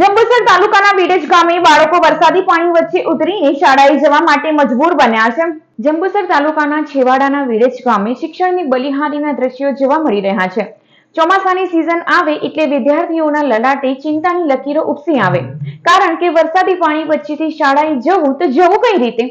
જંબુસર તાલુકાના વિડેજ ગામે બાળકો વરસાદી પાણી વચ્ચે ઉતરીને શાળાએ જવા માટે મજબૂર બન્યા છે. જંબુસર તાલુકાના છેવાડાના વિડેજ ગામે શિક્ષણની બલિહારીના દ્રશ્યો જોવા મળી રહ્યા છે. ચોમાસાની સિઝન આવે એટલે વિદ્યાર્થીઓના લલાટે ચિંતાની લકીરો ઉપસી આવે. કારણ કે વરસાદી પાણી વચ્ચેથી શાળાએ જવું તો જવું કઈ રીતે?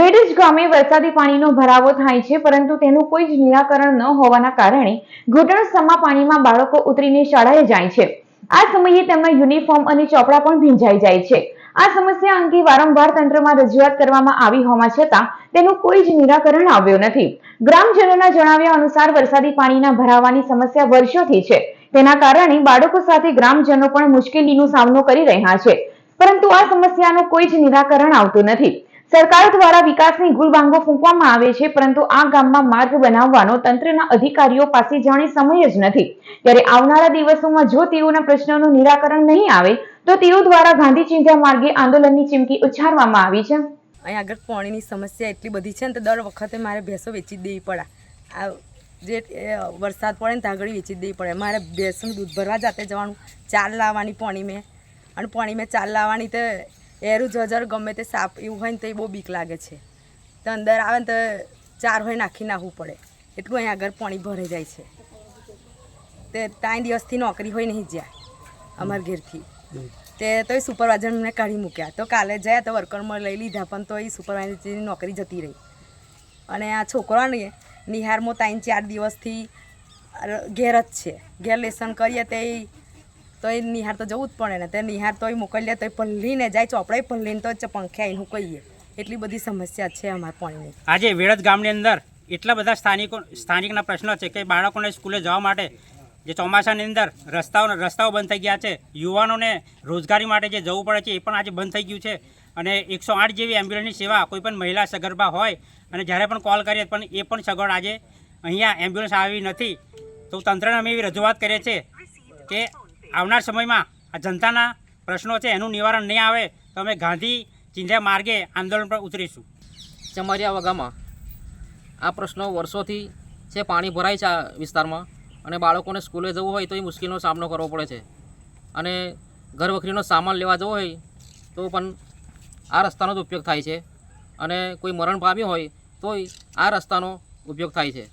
બેડજ ગામે વરસાદી પાણીનો ભરાવો થાય છે, પરંતુ તેનું કોઈ જ નિરાકરણ ન હોવાના કારણે ઘૂંટણસમા પાણીમાં બાળકો ઉતરીને શાળાએ જાય છે. આ સમયે તેમના યુનિફોર્મ અને ચોપડા પણ ભીંજાઈ જાય છે. આ સમસ્યા અંગે વારંવાર તંત્રમાં રજૂઆત કરવામાં આવી હોવા છતાં તેનું કોઈ જ નિરાકરણ આવ્યું નથી. ગ્રામજનોના જણાવ્યા અનુસાર વરસાદી પાણીના ભરાવાની સમસ્યા વર્ષોથી છે. તેના કારણે બાળકો સાથે ગ્રામજનો પણ મુશ્કેલીનો સામનો કરી રહ્યા છે. પરંતુ આ સમસ્યાનું કોઈ જ નિરાકરણ આવતું નથી. સરકાર દ્વારા વિકાસની ગુલબાંગો ફૂંકવામાં આવે છે, પરંતુ આ ગામમાં માર્ગ બનાવવાનો તંત્રના અધિકારીઓ પાસે જાણે સમય જ નથી. ત્યારે આવનારા દિવસોમાં જો તેઓના પ્રશ્નોનું નિરાકરણ નહીં આવે, તો તેઓ દ્વારા ગાંધી ચિંધ્યા માર્ગે આંદોલનની ચીમકી ઉચ્ચારવામાં આવી છે. અહીં આગળ પાણીની સમસ્યા એટલી બધી છે ને તો દર વખતે મારે ભેંસો વેચી દેવી પડે. આ જે વરસાદ પડે ને ત્યાં વેચી દેવી પડે. મારે ભેંસનું દૂધ ભરવા જાતે જવાનું, ચાલ લાવવાની પાણી મેં. અને પાણી મેં ચાલ લાવવાની તો એરું જજર ગમે તે સાપ એવું હોય ને તો એ બહુ બીક લાગે છે. તો અંદર આવે ને તો ચાર હોય નાખી નાખવું પડે. એટલું અહીં આગળ પાણી ભરાઈ જાય છે. તે ત્રણ દિવસથી નોકરી હોય નહીં જ્યાં, અમારા ઘેરથી. તે તો એ સુપરવાઇઝરને કાઢી મૂક્યા. તો કાલે જયા તો વર્કરમાં લઈ લીધા, પણ તો એ સુપરવાઇઝરની નોકરી જતી રહી. અને આ છોકરાને નિહારમાં ત્રણ ચાર દિવસથી ઘેર જ છે. ઘેર લેસન કરીએ તે તો એ નિહાર તો જવું જ પડે ને. તે નિહાર તોય મોકલીએ તો એ પલ્લીને જાય ચોપડે પલ્લીને તો પંખે આવીને કહીએ એટલી બધી સમસ્યા છે અમારા પાણીની. આજે વેળદ ગામની અંદર એટલા બધા સ્થાનિકો, સ્થાનિકના પ્રશ્નો છે કે બાળકોને સ્કૂલે જવા માટે જે ચોમાસાની અંદર રસ્તાઓ રસ્તાઓ બંધ થઈ ગયા છે, યુવાનોને રોજગારી માટે જે જવું પડે છે એ પણ આજે બંધ થઈ ગયું છે. અને એકસો આઠ જેવી એમ્બ્યુલન્સની સેવા કોઈ પણ મહિલા સગર્ભા હોય અને જ્યારે પણ કોલ કરીએ પણ એ પણ સગવડ આજે અહીંયા એમ્બ્યુલન્સ આવી નથી. તો તંત્રને અમે એવી રજૂઆત કરીએ છીએ કે આવનાર સમયમાં આ જનતાના પ્રશ્નો છે, એનું નિવારણ નહીં આવે તો અમે ગાંધી ચિંધ્યા માર્ગે આંદોલન પર ઉતરીશું. ચમારિયા વગામાં આ પ્રશ્નો વર્ષોથી છે, પાણી ભરાય છે આ વિસ્તારમાં અને બાળકોને સ્કૂલે જવું હોય તો એ મુશ્કેલીનો સામનો કરવો પડે છે. અને ઘર વખરીનો સામાન લેવા જવો હોય તો પણ આ રસ્તાનો જ ઉપયોગ થાય છે. અને કોઈ મરણ પામ્યું હોય તોય આ રસ્તાનો ઉપયોગ થાય છે.